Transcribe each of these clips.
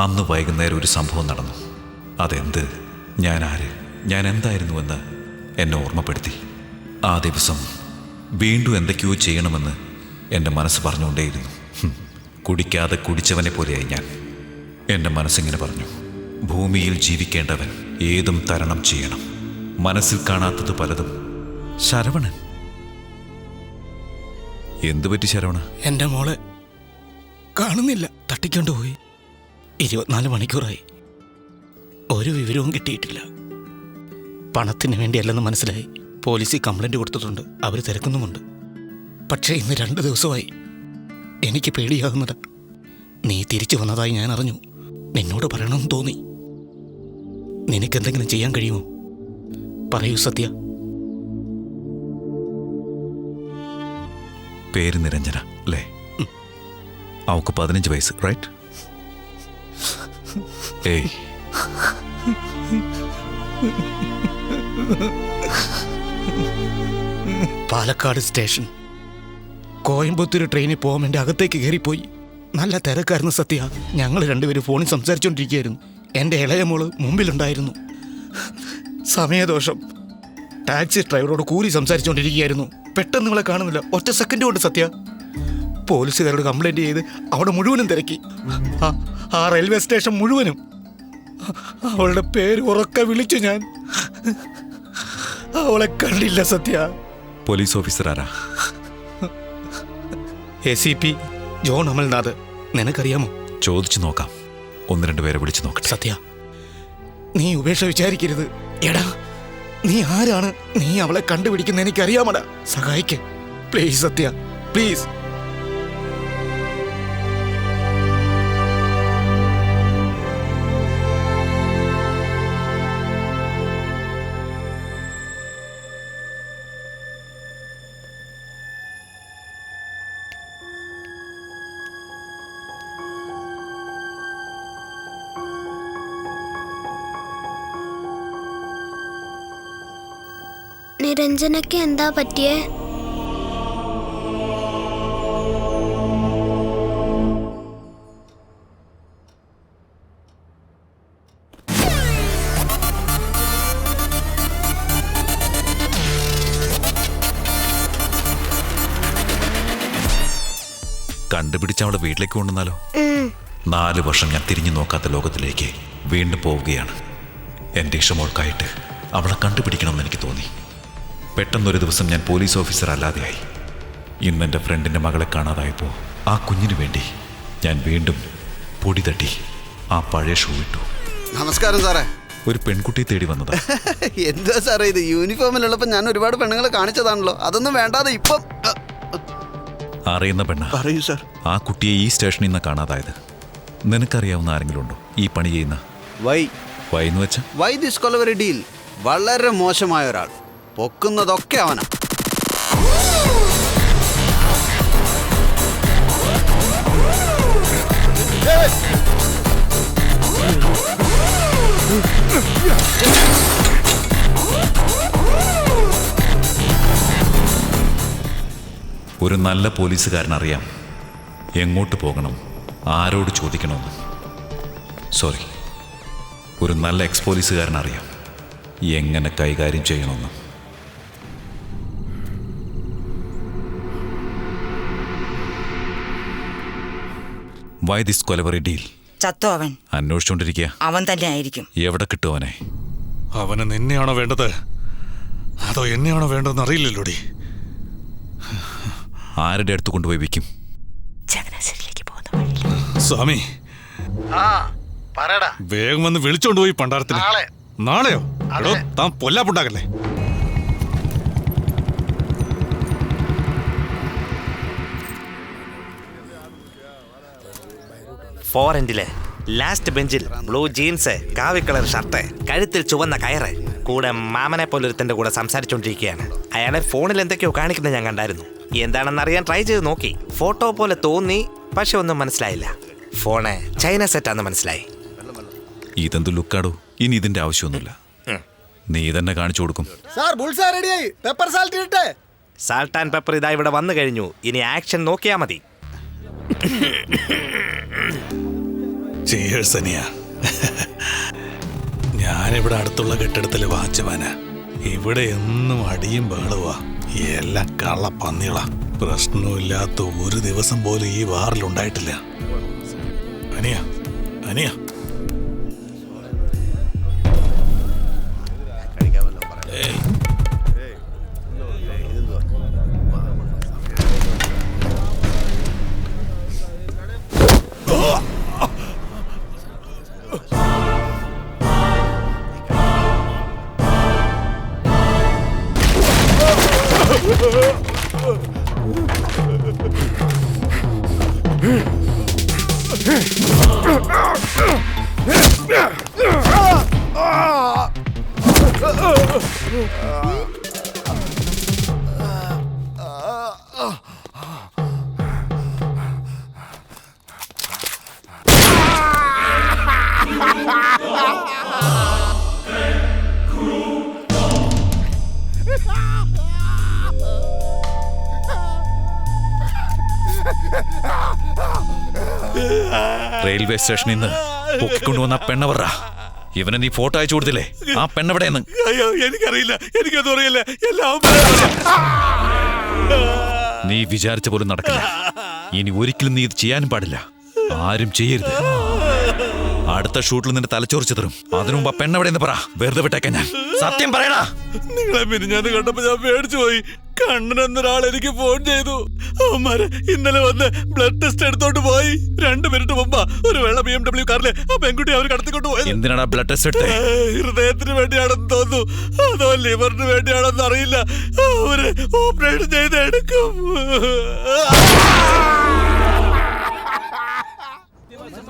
അന്ന് വൈകുന്നേരം ഒരു സംഭവം നടന്നു. അതെന്ത്? ഞാൻ ആര് ഞാൻ എന്തായിരുന്നുവെന്ന് എന്നെ ഓർമ്മപ്പെടുത്തി. ആ ദിവസം വീണ്ടും എന്തൊക്കെയോ ചെയ്യണമെന്ന് എന്റെ മനസ്സ് പറഞ്ഞുകൊണ്ടേയിരുന്നു. കുടിക്കാതെ കുടിച്ചവനെ പോലെയായി ഞാൻ. എന്റെ മനസ്സിങ്ങനെ പറഞ്ഞു ഭൂമിയിൽ ജീവിക്കേണ്ടവൻ ഏതും തരണം ചെയ്യണം. മനസ്സിൽ കാണാത്തത് പലതും. ശരവണൻ? എന്തു പറ്റി ശരവണ? എന്റെ മോളെ കാണുന്നില്ല. തട്ടിക്കൊണ്ട് പോയി ഇരുപത്തിനാല് മണിക്കൂറായി. ഒരു വിവരവും കിട്ടിയിട്ടില്ല. പണത്തിന് വേണ്ടിയല്ലെന്ന് മനസ്സിലായി. പോലീസിൽ കംപ്ലൈന്റ് കൊടുത്തിട്ടുണ്ട്. അവർ തിരക്കുന്നുമുണ്ട്. പക്ഷേ ഇന്ന് രണ്ട് ദിവസമായി. എനിക്ക് പേടിയാകുന്നില്ല നീ തിരിച്ചു വന്നതായി ഞാൻ അറിഞ്ഞു. നിന്നോട് പറയണമെന്ന് തോന്നി. നിനക്കെന്തെങ്കിലും ചെയ്യാൻ കഴിയുമോ? പറയൂ സത്യ. പേര് നിരഞ്ജന അല്ലേ? അവക്ക് പതിനഞ്ച് വയസ്സ് റൈറ്റ് ഏയ് പാലക്കാട് സ്റ്റേഷൻ. കോയമ്പത്തൂർ ട്രെയിനിൽ പോകാൻ വേണ്ടി അകത്തേക്ക് കയറിപ്പോയി. നല്ല തിരക്കായിരുന്നു സത്യ. ഞങ്ങൾ രണ്ടുപേരും ഫോണിൽ സംസാരിച്ചുകൊണ്ടിരിക്കുകയായിരുന്നു എന്റെ ഇളയ മോൾ മുമ്പിലുണ്ടായിരുന്നു. സമയദോഷം. ടാക്സി ഡ്രൈവറോട് കൂലി സംസാരിച്ചുകൊണ്ടിരിക്കുകയായിരുന്നു പെട്ടെന്ന് നിങ്ങളെ കാണുന്നില്ല. ഒറ്റ സെക്കൻഡ് കൊണ്ട് സത്യ. പോലീസുകാരോട് കംപ്ലൈന്റ് ചെയ്ത് അവിടെ മുഴുവനും തിരക്കി. ആ- ആ റെയിൽവേ സ്റ്റേഷൻ മുഴുവനും. അവളുടെ പേര് ഉറക്കെ വിളിച്ചു ഞാൻ. അവളെ കണ്ടില്ല സത്യ. പോലീസ് ഓഫീസർ ആരാ? A C P John Amalnath. നിനക്കറിയാമോ? ചോദിച്ചു നോക്കാം. ഒന്ന് രണ്ട് പേരെ വിളിച്ചു നോക്കട്ടെ. സത്യ നീ ഉപേക്ഷ വിചാരിക്കരുത്. എടാ നീ ആരാണ്? നീ അവളെ കണ്ടുപിടിക്കുന്ന എനിക്കറിയാമടാ. സഹായിക്ക്. Please Satya please. നിരഞ്ജനയ്ക്ക് എന്താ പറ്റിയേ? കണ്ടുപിടിച്ച് അവളെ വീട്ടിലേക്ക് കൊണ്ടുവന്നാലോ. നാല് വർഷം ഞാൻ തിരിഞ്ഞു നോക്കാത്ത ലോകത്തിലേക്ക് വീണ്ടും പോവുകയാണ്. എന്റെ ഇഷ്ടമോൾക്കായിട്ട് അവളെ കണ്ടുപിടിക്കണമെന്ന് എനിക്ക് തോന്നി. പെട്ടെന്നൊരു ദിവസം ഞാൻ പോലീസ് ഓഫീസർ അല്ലാതെയായി. ഇന്ന് എന്റെ ഫ്രണ്ടിന്റെ മകളെ കാണാതായപ്പോൾ ആ കുഞ്ഞിനു വേണ്ടി ഞാൻ വീണ്ടും പൊടി തട്ടി ആ പഴയ ഷൂ ഇട്ടു. നമസ്കാരം സാറേ. ഒരു പെൺകുട്ടി തേടി വന്നത്. എന്താ സാറേ ഇത്? യൂണിഫോമിലുള്ളപ്പോൾ ഞാൻ ഒരുപാട് പെണ്ണുങ്ങളെ കാണിച്ചതാണല്ലോ. അതൊന്നും വേണ്ടാതെ ഇപ്പം അറിയുന്ന പെണ്ണ? പറയൂ സാർ. ആ കുട്ടിയെ ഈ സ്റ്റേഷനിൽ നിന്ന് കാണാതായത്. നിനക്കറിയാവുന്ന ആരെങ്കിലും ഉണ്ടോ ഈ പണി ചെയ്യുന്ന? വൈ. വൈന്ന് വെച്ചാൽ വൈ ദിസ് കൊലവറി ഡീൽ വളരെ മോശമായ ഒരാൾ. പൊക്കുന്നതൊക്കെ അവനാ. ഒരു നല്ല പോലീസുകാരൻ അറിയാം എങ്ങോട്ട് പോകണം? ആരോട് ചോദിക്കണമെന്ന്. സോറി. ഒരു നല്ല എക്സ് പോലീസുകാരൻ അറിയാം എങ്ങനെ കൈകാര്യം ചെയ്യണമെന്ന്. വൈ ദിസ് കൊലവറി ഡീൽ ചത്തോ അവൻ? അന്വേഷിച്ചോണ്ടിരിക്കുക അവൻ തന്നെ ആയിരിക്കും. എവിടെ കിട്ടുമവനെ അവന്? നിന്നെയാണോ വേണ്ടത്? അതോ എന്നെയാണോ വേണ്ടതെന്ന് അറിയില്ലല്ലോടി? ആരുടെ അടുത്ത് കൊണ്ടുപോയി വഴിയിൽ. സ്വാമി. വേഗം വന്ന് വിളിച്ചോണ്ട് പോയി പണ്ടാരത്തിന്. നാളെയോ? താൻ പൊല്ലാപ്പുണ്ടാക്കല്ലേ? ഫോറന്റിൽ ലാസ്റ്റ് ബെഞ്ചിൽ ബ്ലൂ ജീൻസ് കാവി കളർ ഷർട്ട് കഴുത്തിൽ ചുവന്ന കയറ്. കൂടെ മാമനെ പോലൊരുത്തന്റെ കൂടെ സംസാരിച്ചുകൊണ്ടിരിക്കുകയാണ് അയാളെ ഫോണിൽ എന്തൊക്കെയോ കാണിക്കുന്നത് ഞാൻ കണ്ടായിരുന്നു. എന്താണെന്ന് അറിയാൻ ട്രൈ ചെയ്ത് നോക്കി. ഫോട്ടോ പോലെ തോന്നി പക്ഷെ ഒന്നും മനസ്സിലായില്ല. ഫോണ് ചൈന സെറ്റാന്ന് മനസ്സിലായി. ഇതെന്ത് ലുക്കാടോ? ഇനി ഇതിന്റെ ആവശ്യമൊന്നുമില്ല. നീ തന്നെ കാണിച്ചു കൊടുക്കും. സാർ ബുൾസാ റെഡിയായി. പെപ്പർ സാൾട്ട് ഇട്ടേ സാൾട്ട് ആൻഡ് പെപ്പർ ഇതാ ഇവിടെ വന്നു കഴിഞ്ഞു. ഇനി ആക്ഷൻ നോക്കിയാ മതി. Cheers, അനിയ ഞാനിവിടെ അടുത്തുള്ള കെട്ടിടത്തിലെ വാച്ച്മാനാ ഇവിടെ എന്നും അടിയും ബഹളവാ എല്ലാം കള്ള പന്നികളാ. പ്രശ്നമില്ലാത്ത ഒരു ദിവസം പോലും ഈ വാറിൽ ഉണ്ടായിട്ടില്ല അനിയ അനിയ റെയിൽവേ സ്റ്റേഷനിൽ നിന്ന് പൊക്കിക്കൊണ്ടുവന്ന ആ പെണ്ണവർറ ഇവനെ നീ ഫോട്ടോ അയച്ചു കൊടുത്തില്ലേ? ആ പെണ്ണെവിടെയെന്ന്? അയ്യോ എനിക്കറിയില്ല. എനിക്കൊന്നും അറിയില്ല. എല്ലാം നീ വിചാരിച്ച പോലും നടക്കില്ല. ഇനി ഒരിക്കലും നീ ഇത് ചെയ്യാനും പാടില്ല. ആരും ചെയ്യരുത്. അടുത്ത ഷൂട്ടിൽ നിന്റെ തലച്ചോറ് ചിതറും അതിനു മുമ്പ് ആ പെണ്ണെവിടെയെന്ന് പറ. വെറുതെ വിട്ടേക്കാൻ ഞാൻ. സത്യം പറയണ നിങ്ങളെ മിനിഞ്ഞാന്ന് കണ്ടപ്പോ ഞാൻ പേടിച്ചു പോയി. കണ്ണനെന്നൊരാൾ എനിക്ക് ഫോൺ ചെയ്തു. അവന്മാര് ഇന്നലെ വന്ന് ബ്ലഡ് ടെസ്റ്റ് എടുത്തോണ്ട് പോയി. രണ്ട് മിനിറ്റ് മുമ്പാ ഒരു വെള്ള ബി എം ഡബ്ല്യു കാറിൽ ആ പെൺകുട്ടി അവർ കടത്തിക്കൊണ്ട് പോയത്. എന്തിനാണ് ബ്ലഡ് ടെസ്റ്റ് എടുത്തത് ഹൃദയത്തിന് വേണ്ടിയാണെന്ന് തോന്നുന്നു. അതോ ലിവറിന് വേണ്ടിയാണെന്ന് അറിയില്ല. അവർ ഓപ്പറേഷൻ ചെയ്ത് എടുക്കും.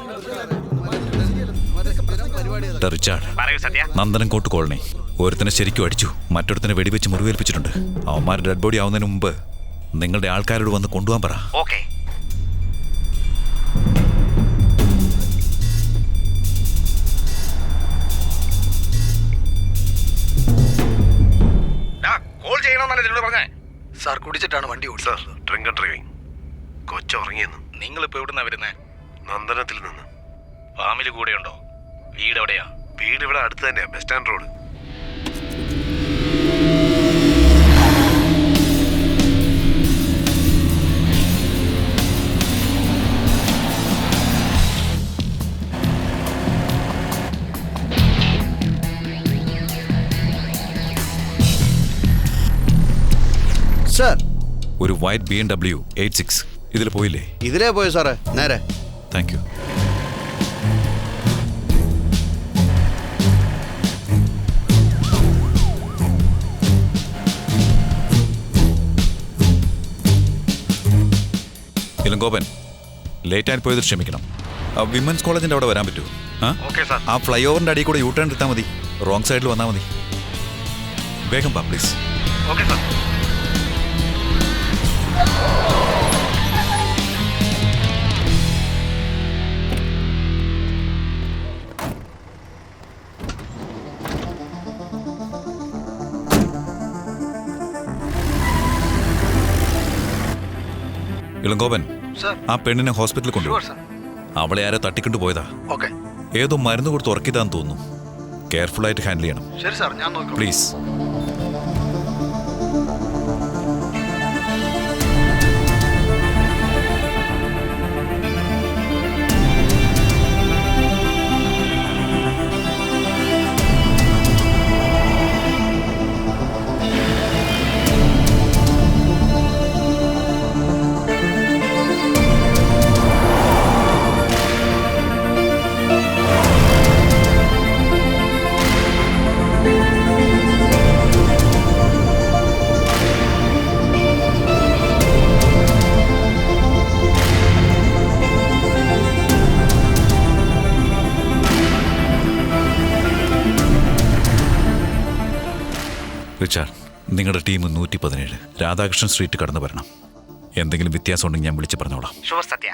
ഡാ റിച്ചാർഡ്. സത്യ നന്ദനം കോട്ട് കോളനി. ഒരുത്തനെ ശരിക്കും അടിച്ചു മറ്റൊരുത്തനെ വെടിവെച്ച് മുറിവേൽപ്പിച്ചിട്ടുണ്ട്. അവന്മാർ ഡെഡ് ബോഡി ആവുന്നതിന് മുമ്പ് നിങ്ങളുടെ ആൾക്കാരോട് വന്ന് കൊണ്ടുപോകാൻ പറ. ഓക്കെ. സാർ കുടിച്ചിട്ടാണ് വണ്ടി ഓടിച്ചത്. ഡ്രിങ്ക് ആൻഡ് ഡ്രൈവിംഗ് കൊച്ചു ഉറങ്ങിയെന്ന് നിങ്ങളിപ്പോ എവിടുന്നാ വരുന്നേ? നന്ദനത്തിൽ നിന്ന്. ഫാമിലി കൂടെയുണ്ടോ? വീട് എവിടെയാ? വീട് ഇവിടെ അടുത്ത് തന്നെയാ ബസ് സ്റ്റാൻഡ് റോഡ്. സാർ. ഒരു white B M W eight six. ഇതിൽ പോയില്ലേ? ഇതിലേ പോയോ സാറേ നേരെ. Thank you. ഇലങ്കോപൻ ലേറ്റ് ആയി പോയത് ക്ഷമിക്കണം. വിമൻസ് കോളേജിന്റെ അവിടെ വരാൻ പറ്റുമോ? ആ? ഫ്ലൈ ഓവറിന്റെ അടിയിൽ കൂടെ യൂ ടേൺ എടുത്താൽ മതി. റോങ് സൈഡിൽ വന്നാൽ മതി. വേഗം പാ പ്ലീസ് ഓക്കെ സാർ ഇളങ്കോപൻ ആ പെണ്ണിനെ ഹോസ്പിറ്റലിൽ കൊണ്ടുപോകും അവളെ ആരോ തട്ടിക്കൊണ്ട് പോയതാ. ഓക്കെ ഏതോ മരുന്ന് കൊടുത്ത് ഉറക്കിയതാന്ന് തോന്നുന്നു. കെയർഫുൾ ആയിട്ട് ഹാൻഡിൽ ചെയ്യണം. ശരി സാർ ഞാൻ നോക്കാം. പ്ലീസ് റിച്ചാർഡ് നിങ്ങളുടെ ടീം നൂറ്റി പതിനേഴ് രാധാകൃഷ്ണൻ സ്ട്രീറ്റ് കടന്നു വരണം. എന്തെങ്കിലും വ്യത്യാസം ഉണ്ടെങ്കിൽ ഞാൻ വിളിച്ച് പറഞ്ഞോളാം. സത്യ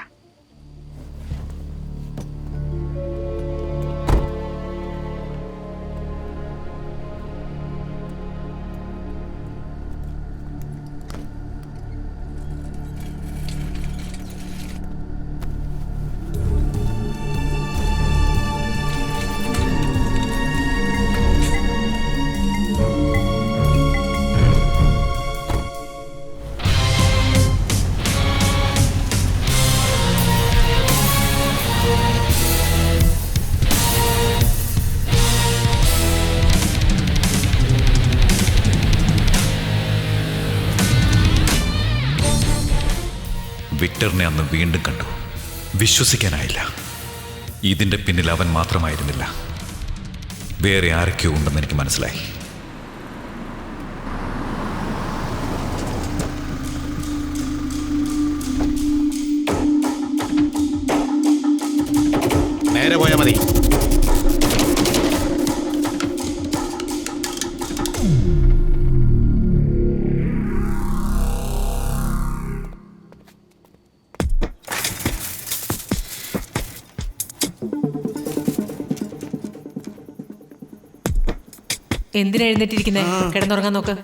വീണ്ടും കണ്ടു. വിശ്വസിക്കാനായില്ല. ഇതിന്റെ പിന്നിൽ അവൻ മാത്രമായിരുന്നില്ല. വേറെ ആരൊക്കെയോ ഉണ്ടെന്ന് എനിക്ക് മനസ്സിലായി. നേരെ പോയാൽ മതി. എന്തിനാ എഴുന്നേറ്റിരിക്കുന്നേ? കിടന്നുറങ്ങാൻ നോക്ക്.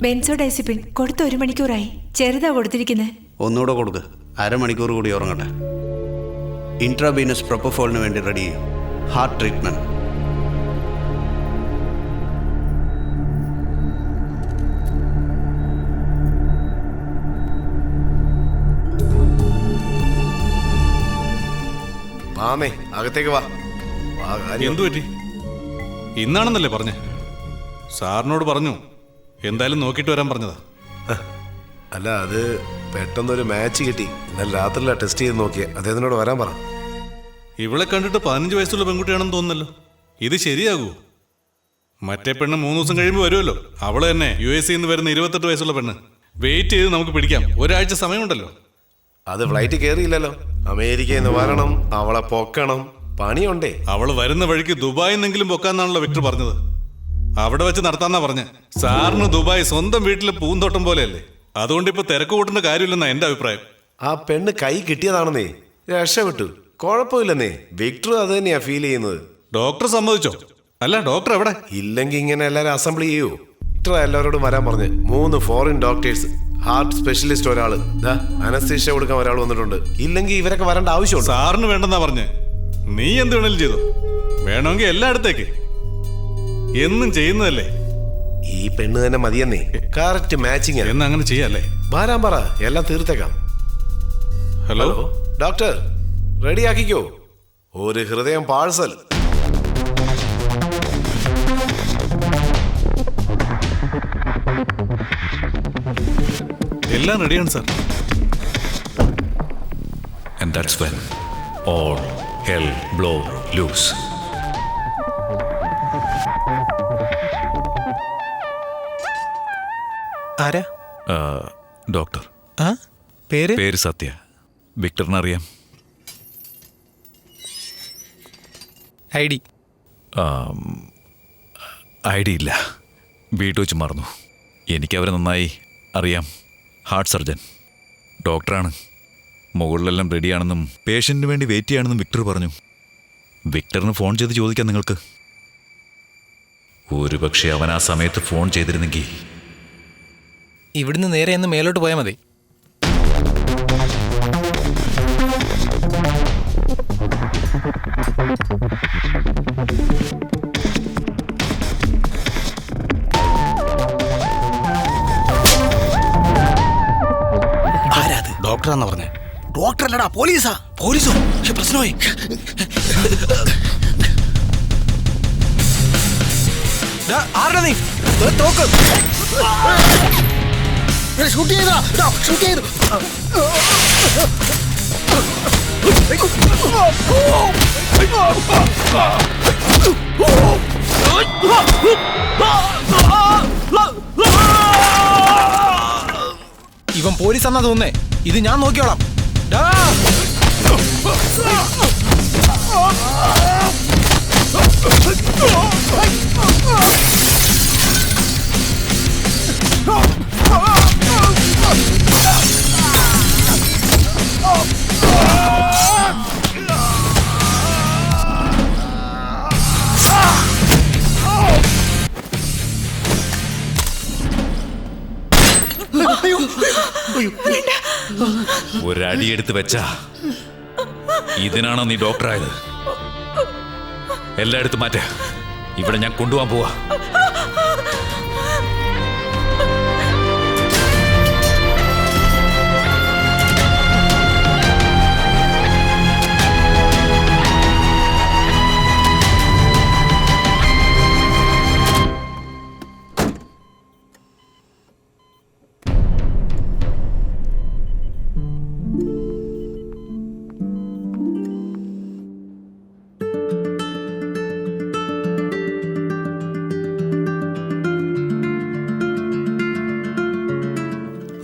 ബെൻസോഡൈസിപ്പിൻ കൊടുത്ത ഒരു മണിക്കൂറായി. ചെറുതാ കൊടുത്തിരിക്കുന്നത് ഒന്നുകൂടെ കൊടുക്ക്. അരമണിക്കൂർ കൂടി ഉറങ്ങട്ടെ. ഇൻട്രാബീനസ് പ്രൊപ്പഫോളിന് വേണ്ടി റെഡി ചെയ്യും. ഹാർട്ട് ട്രീറ്റ്മെന്റ് മാമേ അകത്തേക്ക് വാ. വാ, എന്തു പറ്റി ഇന്നാണെന്നല്ലേ പറഞ്ഞേ? സാറിനോട് പറഞ്ഞു. എന്തായാലും നോക്കിയിട്ട് വരാൻ പറഞ്ഞതാ. അല്ല അത് പെട്ടെന്നൊരു മാച്ച് കിട്ടി. ഇന്നലെ രാത്രി ടെസ്റ്റ് ചെയ്ത് നോക്കിയ. അദ്ദേഹത്തിനോട് വരാൻ പറ. ഇവളെ കണ്ടിട്ട് പതിനഞ്ച് വയസ്സുള്ള പെൺകുട്ടിയാണെന്ന് തോന്നുന്നല്ലോ. ഇത് ശരിയാകൂ. മറ്റേ പെണ്ണ് മൂന്ന് ദിവസം കഴിയുമ്പോൾ വരുമല്ലോ. അവൾ തന്നെ യു എസ് സിന്ന് വരുന്ന ഇരുപത്തെട്ട് വയസ്സുള്ള പെണ്ണ്. വെയിറ്റ് ചെയ്ത് നമുക്ക് പിടിക്കാം. ഒരാഴ്ച സമയമുണ്ടല്ലോ. അത് ഫ്ലൈറ്റ് കയറിയില്ലല്ലോ അമേരിക്കയിൽ നിന്ന് വരണം അവളെ പൊക്കണം. പണിയുണ്ടേ. അവൾ വരുന്ന വഴിക്ക് ദുബായിന്നെങ്കിലും പൊക്കാന്നാണല്ലോ വിക്ടർ പറഞ്ഞത്. അവിടെ വെച്ച് നടത്താന്നാ പറഞ്ഞ. സാറിന് ദുബായ് സ്വന്തം വീട്ടിലെ പൂന്തോട്ടം പോലെയല്ലേ? അതുകൊണ്ട് ഇപ്പൊ തിരക്ക് കൂട്ടേണ്ട കാര്യമില്ലെന്നാ എന്റെ അഭിപ്രായം. ആ പെണ്ണ് കൈ കിട്ടിയതാണെന്നേ. രക്ഷപ്പെട്ടു. കുഴപ്പമില്ലെന്നേ. വിക്ടർ അത് തന്നെയാ ഫീൽ ചെയ്യുന്നത്. ഡോക്ടർ സമ്മതിച്ചോ? അല്ല ഡോക്ടർ എവിടെ? ഇല്ലെങ്കിൽ ഇങ്ങനെ എല്ലാരും അസംബ്ലി ചെയ്യൂ. വിക്ടർ എല്ലാവരോടും വരാൻ പറഞ്ഞ്. മൂന്ന് ഫോറിൻ ഡോക്ടേഴ്സ് ഹാർട്ട് സ്പെഷ്യലിസ്റ്റ് ഒരാൾ. അനസ്തീഷ കൊടുക്കാൻ ഒരാൾ വന്നിട്ടുണ്ട്. ഇല്ലെങ്കിൽ ഇവരൊക്കെ വരേണ്ട ആവശ്യമുണ്ട്. സാറിന് വേണ്ടെന്നാ പറഞ്ഞേ. നീ എന്ത് വേണേലും ചെയ്തു. വേണമെങ്കിൽ എല്ലായിടത്തേക്ക് എന്നും ചെയ്യുന്നതല്ലേ? ഈ പെണ്ണ് തന്നെ മതിയെന്നേ. കറക്റ്റ് മാച്ചിങ് എന്നാ അങ്ങനെ ചെയ്യാല്ലേ? വരാൻ പറ എല്ലാം തീർത്തേക്കാം. ഹലോ? ഡോക്ടർ റെഡിയാക്കിക്കോ. ഒരു ഹൃദയം പാഴ്സൽ. എല്ലാം റെഡിയാണ് sir. And that's when all hell blow loose. ആരാ? ആ, ഡോക്ടർ. ആ? പേര്? പേര് സത്യ. വിക്ടറിനറിയാം ഐ ഡി. ഐ ഡി ഇല്ല. വീട്ടിൽ വെച്ച് മറന്നു. എനിക്ക് അവരെ നന്നായി അറിയാം. Heart surgeon. ഡോക്ടറാണ്. മുകളിലെല്ലാം റെഡിയാണെന്നും പേഷ്യന്റിന് വേണ്ടി വെയിറ്റ് ചെയ്യാണെന്നും വിക്ടർ പറഞ്ഞു. വിക്ടറിന് ഫോൺ ചെയ്ത് ചോദിക്കാം നിങ്ങൾക്ക്. ഒരുപക്ഷെ അവൻ ആ സമയത്ത് ഫോൺ ചെയ്തിരുന്നെങ്കിൽ ഇവിടുന്ന് നേരെ ഒന്ന് മേലോട്ട് പോയാൽ മതി. ആരാത്? ഡോക്ടറാന്ന് പറഞ്ഞേ. ഡോക്ടർ അല്ലടാ പോലീസാ? പോലീസോ പ്രശ്നമായി. ആരുടെ നീ? തോക്ക്. ഷൂട്ട് ചെയ്താ ഷൂട്ട് ചെയ്തു. ഇവൻ പോലീസാന്നാ തോന്നേ ഇത് ഞാൻ നോക്കിയോളാം. ഡാ. ഒരടിയെടുത്ത് വെച്ചാ. ഇതിനാണോ നീ ഡോക്ടറായത്? എല്ലായിടത്തും മാറ്റ. ഇവിടെ ഞാൻ കൊണ്ടുപോകാൻ പോവാ.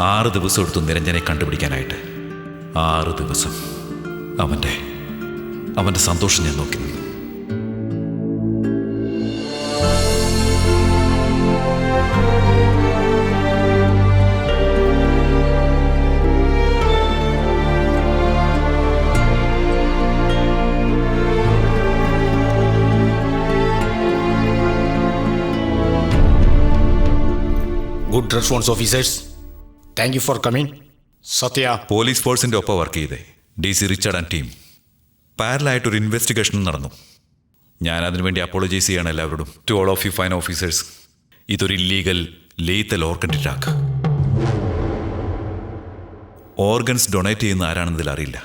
ആറ് ദിവസം എടുത്തു നിരഞ്ജനെ കണ്ടുപിടിക്കാനായിട്ട്. ആറ് ദിവസം. അവന്റെ അവന്റെ സന്തോഷം ഞാൻ നോക്കി നിന്നു. Good response officers thank you for coming Sathya. Police ഫോഴ്സിന്റെ ഒപ്പം വർക്ക് ചെയ്തേ. D C Richard and team പാരലായിട്ട് ഒരു ഇൻവെസ്റ്റിഗേഷൻ നടന്നു. ഞാൻ അതിനുവേണ്ടി അപ്പോളജൈസ് ചെയ്യാണ് എല്ലാവരോടും. To all of you fine officers ഇതൊരു illegal lethal organ attack organs donate ചെയ്യുന്ന ആരാണെന്നതിൽ അറിയില്ല.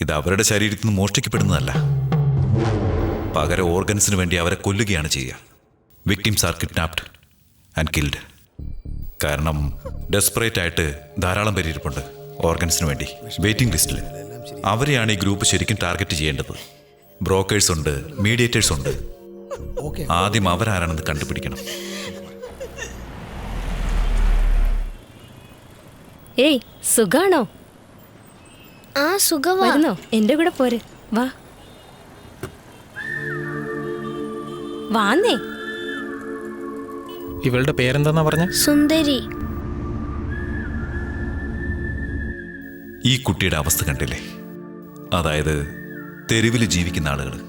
ഇത് അവരുടെ ശരീരത്തിൽ നിന്ന് മോഷ്ടിക്കപ്പെടുന്നതല്ല. പകരം ഓർഗൻസിന് വേണ്ടി അവരെ കൊല്ലുകയാണ് ചെയ്യുക. Victims are kidnapped and killed കാരണം ഡെസ്പറേറ്റ് ആയിട്ട് ധാരാളം പേര് ഇരിപ്പുണ്ട് ഓർഗൻസിന് വേണ്ടി. വെയിറ്റിംഗ് ലിസ്റ്റിൽ അവരെയാണ് ഈ ഗ്രൂപ്പ് ശരിക്കും ടാർഗറ്റ് ചെയ്യേണ്ടത്. ബ്രോക്കേഴ്സ് ഉണ്ട് മീഡിയേറ്റേഴ്സ് ഉണ്ട്. ആദ്യം അവരാരാണെന്ന് കണ്ടുപിടിക്കണം. ഏയ് സുഖാണോ? ആ സുഖമായിരുന്നോ വരുന്നോ? എന്റെ കൂടെ പോര്. വാ. വാന്നേ. ഇവളുടെ പേരെന്താന്നാ പറഞ്ഞ? സുന്ദരി. ഈ കുട്ടിയുടെ അവസ്ഥ കണ്ടില്ലേ? അതായത് തെരുവിൽ ജീവിക്കുന്ന ആളുകൾ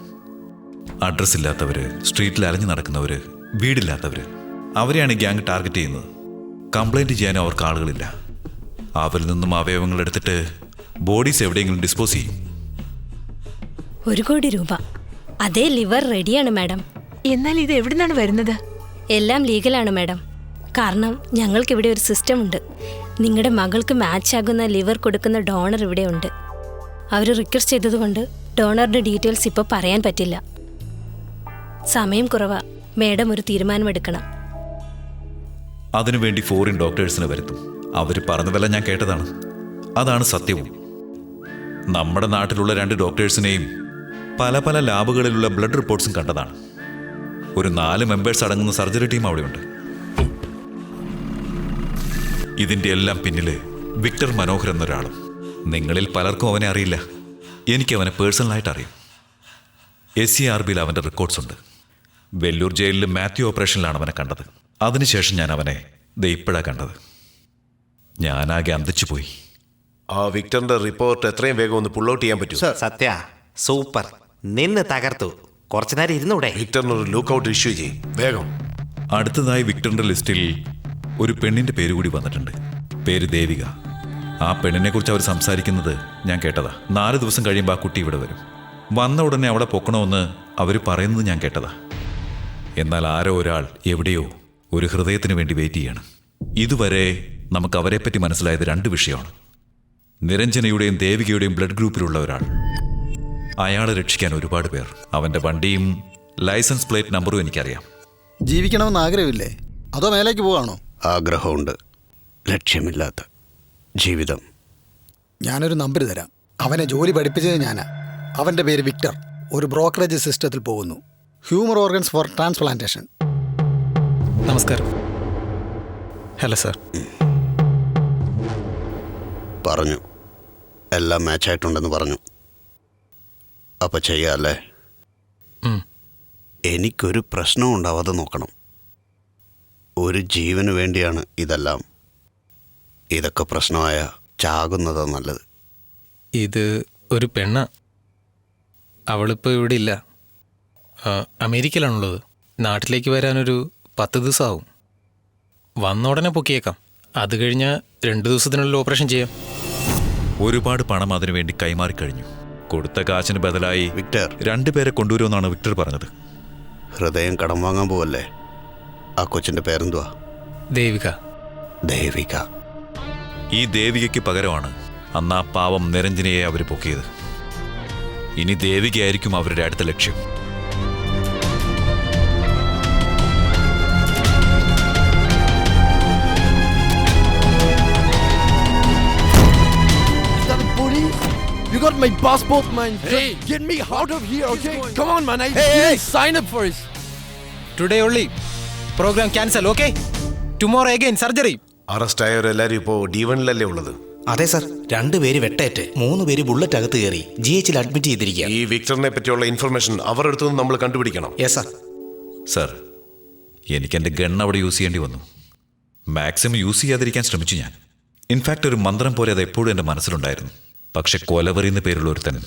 അഡ്രസ് ഇല്ലാത്തവര് സ്ട്രീറ്റിൽ അലഞ്ഞു നടക്കുന്നവര് വീടില്ലാത്തവര് അവരെയാണ് ഈ ഗ്യാങ് ടാർഗറ്റ് ചെയ്യുന്നത്. കംപ്ലൈന്റ് ചെയ്യാൻ അവർക്ക് ആളുകളില്ല. അവരിൽ നിന്നും അവയവങ്ങൾ എടുത്തിട്ട് ബോഡീസ് എവിടെയെങ്കിലും ഡിസ്പോസ് ചെയ്യും. ഒരു കോടി രൂപ. അതേ ലിവർ റെഡിയാണ് മാഡം എന്നാൽ ഇത് എവിടുന്നാണ് വരുന്നത്? എല്ലാം ലീഗലാണ് മാഡം. കാരണം ഞങ്ങൾക്കിവിടെ ഒരു സിസ്റ്റം ഉണ്ട് നിങ്ങളുടെ മകൾക്ക് മാച്ചാകുന്ന ലിവർ കൊടുക്കുന്ന ഡോണർ ഇവിടെ ഉണ്ട്. അവർ റിക്വസ്റ്റ് ചെയ്തതുകൊണ്ട് ഡോണറുടെ ഡീറ്റെയിൽസ് ഇപ്പോൾ പറയാൻ പറ്റില്ല. സമയം കുറവാ. മാഡം ഒരു തീരുമാനമെടുക്കണം. അതിനുവേണ്ടി ഫോറിൻ ഡോക്ടേഴ്സിനെ വരുത്തും. അവർ പറഞ്ഞതെല്ലാം ഞാൻ കേട്ടതാണ്. അതാണ് സത്യവും. നമ്മുടെ നാട്ടിലുള്ള രണ്ട് ഡോക്ടേഴ്സിനെയും പല പല ലാബുകളിലുള്ള ബ്ലഡ് റിപ്പോർട്ട്സും കണ്ടതാണ്. ഒരു നാല് മെമ്പേഴ്സ് അടങ്ങുന്ന സർജറി ടീം അവിടെയുണ്ട്. ഇതിന്റെ എല്ലാം പിന്നിൽ വിക്ടർ മനോഹർ എന്നൊരാളും. നിങ്ങളിൽ പലർക്കും അവനെ അറിയില്ല. എനിക്ക് അവനെ പേഴ്സണലായിട്ട് അറിയാം. എസ് സി ആർ ബിയിൽ അവന്റെ റെക്കോർഡ്സ് ഉണ്ട്. വെല്ലൂർ ജയിലിൽ മാത്യു ഓപ്പറേഷനിലാണ് അവനെ കണ്ടത്. അതിനുശേഷം ഞാൻ അവനെ ദേ ഇപ്പോഴാ കണ്ടത്. ഞാനാകെ അന്തിച്ചു പോയി. ആ വിക്ടറിന്റെ റിപ്പോർട്ട് എത്രയും വേഗം ഒന്ന് പുള്ളൗട്ട് ചെയ്യാൻ പറ്റും സത്യ സൂപ്പർ. നിന്ന് തകർത്തു. കുറച്ചു നേരം ഇരുന്നൂടെ. വിക്ടറിന് ഒരു ലുക്ക് ഔട്ട് ഇഷ്യൂ ചെയ്യും. വേഗം. അടുത്തതായി വിക്ടറിന്റെ ലിസ്റ്റിൽ ഒരു പെണ്ണിന്റെ പേര് കൂടി വന്നിട്ടുണ്ട്. പേര് ദേവിക. ആ പെണ്ണിനെ കുറിച്ച് അവർ സംസാരിക്കുന്നത് ഞാൻ കേട്ടതാ. നാല് ദിവസം കഴിയുമ്പോൾ ആ കുട്ടി ഇവിടെ വരും. വന്ന ഉടനെ അവിടെ പൊക്കണമെന്ന് അവർ പറയുന്നത് ഞാൻ കേട്ടതാ. എന്നാൽ ആരോ ഒരാൾ എവിടെയോ ഒരു ഹൃദയത്തിന് വേണ്ടി വെയിറ്റ് ചെയ്യാണ്. ഇതുവരെ നമുക്ക് അവരെപ്പറ്റി മനസ്സിലായത് രണ്ട് വിഷയമാണ്. നിരഞ്ജനയുടെയും ദേവികയുടെയും ബ്ലഡ് ഗ്രൂപ്പിലുള്ള ഒരാൾ. അയാളെ രക്ഷിക്കാൻ ഒരുപാട് പേർ. അവന്റെ വണ്ടിയും ലൈസൻസ് പ്ലേറ്റ് നമ്പറും എനിക്കറിയാം. ജീവിക്കണമെന്ന് ആഗ്രഹമില്ലേ? അതോ മേലേക്ക് പോവാണോ? ആഗ്രഹമുണ്ട്. ലക്ഷ്യമില്ലാത്ത ജീവിതം. ഞാനൊരു നമ്പർ തരാം. അവനെ ജോലി പഠിപ്പിച്ചത് ഞാനാ. അവന്റെ പേര് വിക്ടർ. ഒരു ബ്രോക്കറേജ് സിസ്റ്റത്തിൽ പോകുന്നു. Human organs for transplantation. നമസ്കാരം. Hello sir. പറഞ്ഞു. എല്ലാം മാച്ചായിട്ടുണ്ടെന്ന് പറഞ്ഞു. അപ്പൊ ചെയ്യാല്ലേ. എനിക്കൊരു പ്രശ്നം ഉണ്ടാവാതെ നോക്കണം. ഒരു ജീവന് വേണ്ടിയാണ് ഇതെല്ലാം. ഇതൊക്കെ പ്രശ്നമായ ചാകുന്നതാ നല്ലത്. ഇത് ഒരു പെണ്ണ. അവളിപ്പോൾ ഇവിടെ ഇല്ല. ആ, അമേരിക്കയിലാണുള്ളത്. നാട്ടിലേക്ക് വരാനൊരു പത്ത് ദിവസമാവും വന്ന ഉടനെ പൊക്കിയേക്കാം. അത് കഴിഞ്ഞാൽ രണ്ട് ദിവസത്തിനുള്ളിൽ ഓപ്പറേഷൻ ചെയ്യാം. ഒരുപാട് പണം അതിനുവേണ്ടി കൈമാറിക്കഴിഞ്ഞു. കൊടുത്ത കാശിന് ബദലായി വിക്ടർ. രണ്ടുപേരെ കൊണ്ടുവരുമെന്നാണ് വിക്ടർ പറഞ്ഞത്. ഹൃദയം കടം വാങ്ങാൻ പോവല്ലേ? ആ കൊച്ചിന്റെ പേരെന്തുവാ? ദേവിക. ദേവിക. ഈ ദേവികയ്ക്ക് പകരമാണ് അന്ന് ആ പാവം നിരഞ്ജനയെ അവർ പൊക്കിയത്. ഇനി ദേവികയായിരിക്കും അവരുടെ അടുത്ത ലക്ഷ്യം. You got my passport, man. Hey. Just get me out of here, okay? Come on, man. I hey, didn't sign up for it. Today only programme cancel okay tomorrow again surgery arrest ആയവരെല്ലാരും ഇപ്പോ D വണിലല്ലേ ഉള്ളത്? അതെ sir രണ്ടുപേര് വെട്ടേറ്റ്. മൂന്ന് പേര് bullet അകത്ത് കയറി. G എച്ചിൽ അഡ്മിറ്റ് ചെയ്തിരിക്കുക. ഈ വിക്ടറിനെ പറ്റിയുള്ള ഇൻഫർമേഷൻ അവരുടെ അടുത്ത് നിന്ന് നമ്മൾ കണ്ടുപിടിക്കണം. യെസ് സർ സർ എനിക്ക് എന്റെ ഗൺ അവിടെ യൂസ് ചെയ്യേണ്ടി വന്നു. മാക്സിമം യൂസ് ചെയ്യാതിരിക്കാൻ ശ്രമിച്ചു ഞാൻ. ഇൻഫാക്റ്റ് ഒരു മന്ത്രം പോലെ അത് എപ്പോഴും എന്റെ മനസ്സിലുണ്ടായിരുന്നു. പക്ഷെ കൊലവറി എന്ന് പേരുള്ള ഒരുത്തൻ.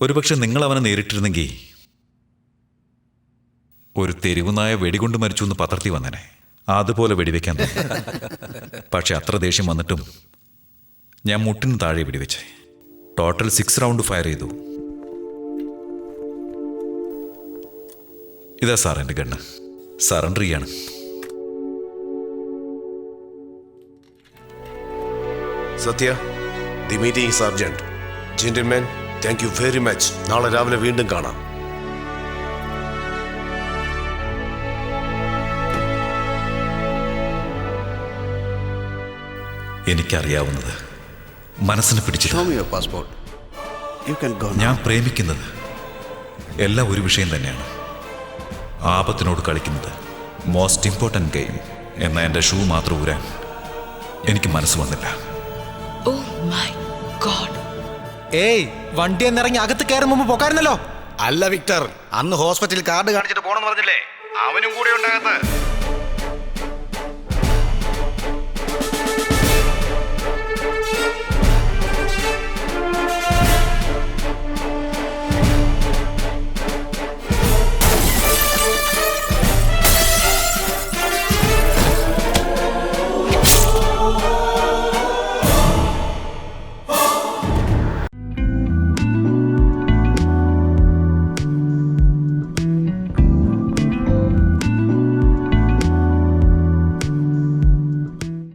ഒരുപക്ഷെ നിങ്ങൾ അവനെ നേരിട്ടിരുന്നെങ്കിൽ ഒരു തെരുവുനായ വെടികൊണ്ട് മരിച്ചു എന്ന് പത്രത്തിൽ വന്നനെ. അതുപോലെ വെടിവെക്കാൻ. പക്ഷെ അത്ര ദേഷ്യം വന്നിട്ടും ഞാൻ മുട്ടിന് താഴെ വെടിവെച്ചേ. ടോട്ടൽ സിക്സ് റൗണ്ട് ഫയർ ചെയ്തു. ഇതാ സാർ എന്റെ ഗണ്ണ്. സറണ്ടർ ചെയ്യാണ്. Sathya? The meeting is urgent gentleman thank you very much നാളെ രാവിലെ വീണ്ടും കാണാം. എനിക്കറിയാവുന്നത്. മനസ്സിന് your passport you can go ഞാൻ പ്രേമിക്കുന്നത്. എല്ലാം ഒരു വിഷയം തന്നെയാണ്. ആപത്തിനോട് കളിക്കുന്നത്. മോസ്റ്റ് ഇമ്പോർട്ടന്റ് ഗെയിം എന്ന എന്റെ ഷൂ മാത്രം ഊരാൻ എനിക്ക് മനസ്സ് വന്നില്ല. ഏയ് വണ്ടി എന്നിറങ്ങി അകത്ത് കയറും മുമ്പ് പോക്കായിരുന്നല്ലോ. അല്ല വിക്ടർ. അന്ന് ഹോസ്പിറ്റലിൽ കാർഡ് കാണിച്ചിട്ട് പോണെന്ന് പറഞ്ഞില്ലേ? അവനും കൂടെ ഉണ്ടാകത്ത്